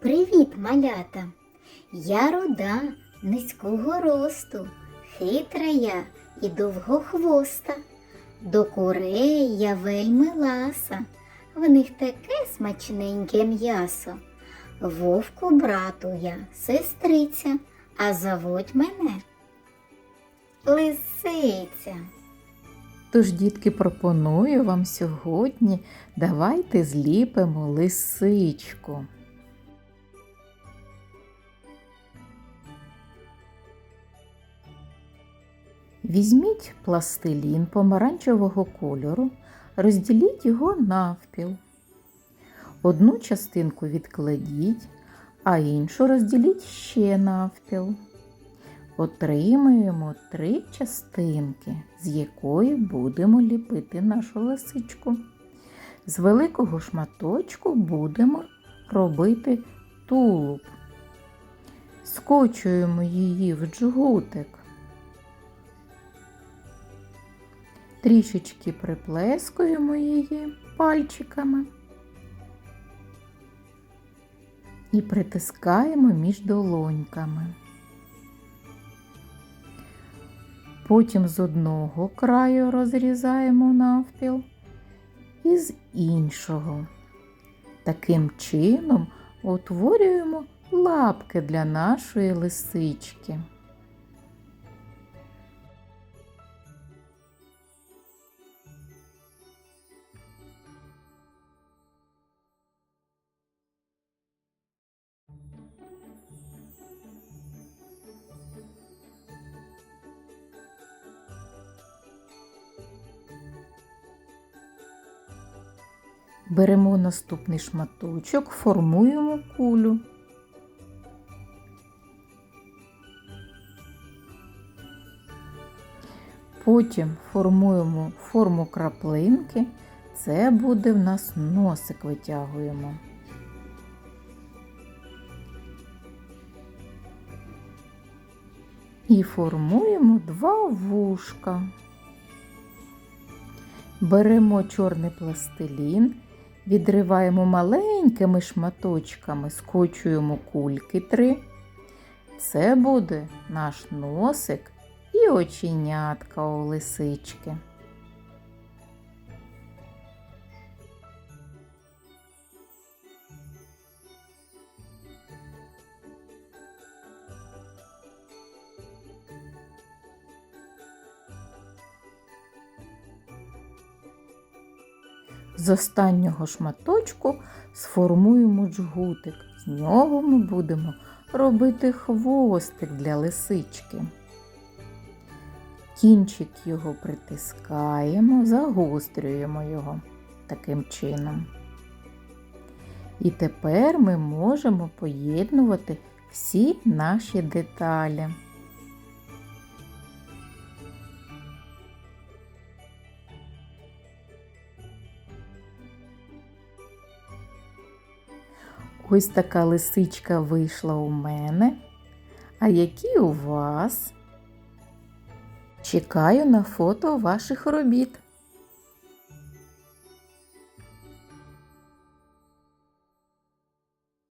Привіт, малята! Я руда, низького росту, хитра я і довгохвоста. До курей я вельми ласа, в них таке смачненьке м'ясо. Вовку брату я, сестриця, а зовуть мене Лисиця. Тож, дітки, пропоную вам сьогодні давайте зліпимо лисичку. Візьміть пластилін помаранчевого кольору, розділіть його навпіл. Одну частинку відкладіть, а іншу розділіть ще навпіл. Отримуємо три частинки, з якої будемо ліпити нашу лисичку. З великого шматочку будемо робити тулуб. Скочуємо її в джгутик. Трішечки приплескуємо її пальчиками і притискаємо між долоньками. Потім з одного краю розрізаємо навпіл і з іншого. Таким чином утворюємо лапки для нашої лисички. Беремо наступний шматочок, формуємо кулю. Потім формуємо форму краплинки. Це буде в нас носик витягуємо. І формуємо два вушка. Беремо чорний пластилін, відриваємо маленькими шматочками, скочуємо кульки три. Це буде наш носик і оченятка у лисички. З останнього шматочку сформуємо джгутик. З нього ми будемо робити хвостик для лисички. Кінчик його притискаємо, загострюємо його таким чином. І тепер ми можемо поєднувати всі наші деталі. Ось така лисичка вийшла у мене. А які у вас? Чекаю на фото ваших робіт.